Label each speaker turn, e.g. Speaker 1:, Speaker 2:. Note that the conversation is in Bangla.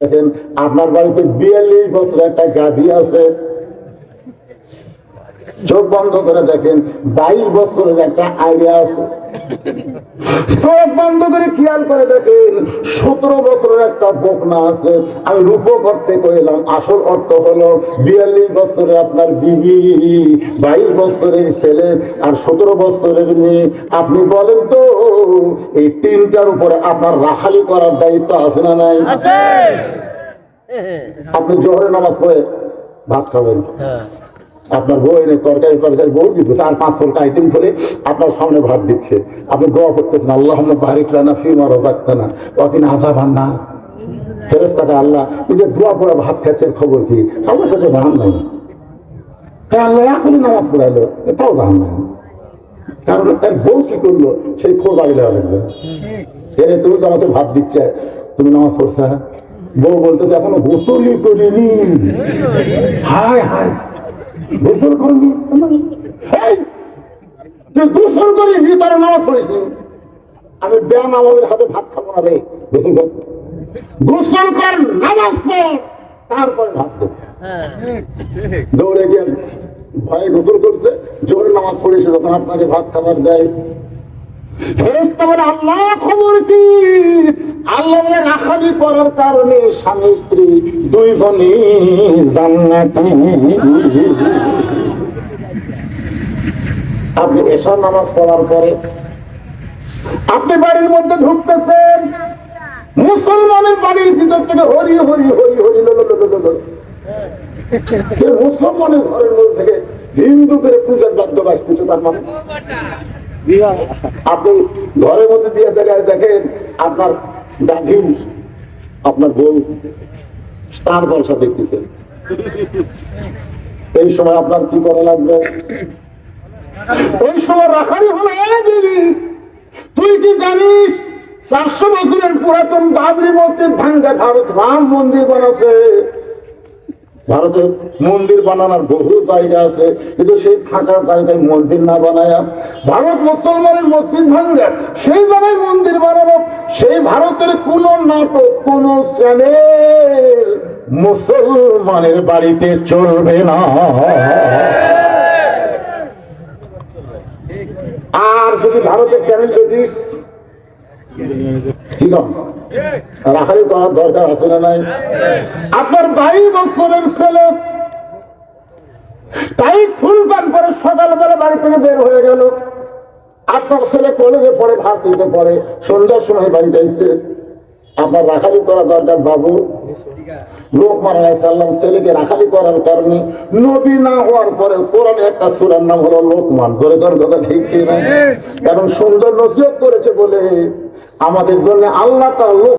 Speaker 1: দেখেন, আপনার বাড়িতে বিয়াল্লিশ বছর একটা গাভী আছে। চোখ বন্ধ করে দেখেন, বাইশ বছরের একটা আইডিয়া আছে। চোখ বন্ধ করে খেয়াল করে দেখেন সতেরো বছরের একটা বকনা আছে। আমি রূপ করতে কইলাম আসল অর্থ হলো বিয়াল্লিশ বছরের আপনার বিবি বাইশ বছরের ছেলে আর সতেরো বছরের মেয়ে। আপনি বলেন তো এই তিনটার উপরে আপনার রাখালি করার দায়িত্ব আছে না নাই? আপনি জোহরে নামাজ পড়ে ভাত খাবেন। আপনার বউ এনে তরকারি তরকারি বউ কিছু চার, পাঁচ ছটা আইটেম করে আপনার সামনে ভাত দিচ্ছে। আপনি দোয়া করতেছেন আল্লাহ বারিক লানা ফি মারো না ওকিন আজা ভান্না ফেরেস টাকা আল্লাহ এই যে দোয়া পড়ে ভাত খাচ্ছে খবর কি? আমার কাছে ধান নাই হ্যাঁ আল্লাহ, এখনই নামাজ পড়াইলো এটাও ধান নাই কারণ তার বউ কি করল? সেই খোঁজ আগে দেওয়া লাগবে। তুমি তো আমাকে ভাত দিচ্ছে, তুমি নামাজ পড়ছে হ্যাঁ? বউ বলতেছে, এখনও গোসলই করিনি। হায় হায়। গোসল করবি? তুই গোসল করিস তারা নামাজ পড়িস আমি ব্যায়াম আমাদের হাতে ভাত খাব না রে। গোসল কর। গোসল কর, নামাজ পড়, তারপরে ভাত দৌড়ে গিয়ে ভয়ে গোসল করছে, জোরে নামাজ পড়েছে যখন আপনাকে ভাত খাবার দেয়। ফেরেশতা বলে, আল্লাহ খবর কি? আল্লাহ বলে করার কারণে, স্বামী, স্ত্রী দুইজনই জান্নাতি। আপনি এসব নামাজ পড়ার পরে আপনি বাড়ির মধ্যে ঢুকতেছেন, মুসলমানের বাড়ির ভিতর থেকে হরি হরি হরি হরি মুসলমানের ঘরের মধ্যে থেকে হিন্দুদের পূজার বাদ্য পুজো তার মানে? আপনি ঘরের মধ্যে দিয়ে জায়গায় দেখেন আপনার দাঘিন আপনার বউ স্টার জলসা দেখতেছে। এই সময় আপনার কি করা লাগবে? এই সময় রাখারি হলো "এ তুই কি জানিস, চারশো বছরের পুরাতন বাবরি মসজিদ ভাঙ্গা ভারত রাম মন্দির বানাচ্ছে ভারতে মন্দির বানানোর বহু জায়গা আছে, কিন্তু সেই ফাঁকা জায়গায় মন্দির না বানায় ভারত মুসলমানের মসজিদ ভাঙ্গে সেই জায়গায় মন্দির বানানো, সেই ভারতের কোন নাটক, কোন চ্যানেল মুসলমানের বাড়িতে চলবে না। আর যদি ভারতের চ্যানেল দেখিস রাখালি করার দরকার আছে না নাই? আপনার বাইশ বছরের ছেলে। তাই ফুল পান করে সকালবেলা বাড়ি থেকে বের হয়ে গেল। আপনার ছেলে কলেজে পড়ে ভার্সিটিতে পড়ে সন্ধ্যার সময় বাড়িতে এসে আপনার রাখালি করা দরকার বাবু। লোক মারা সাল্লাম ছেলেকে রাখালি করার কারণে নবী না হওয়ার পরে কোরআনে একটা সুরার নাম হলো লোকমান। ধরে কথা ঠিক কি কারণ সুন্দর নসিহত করেছে বলে। আমাদের জন্য আল্লাহ তার লোক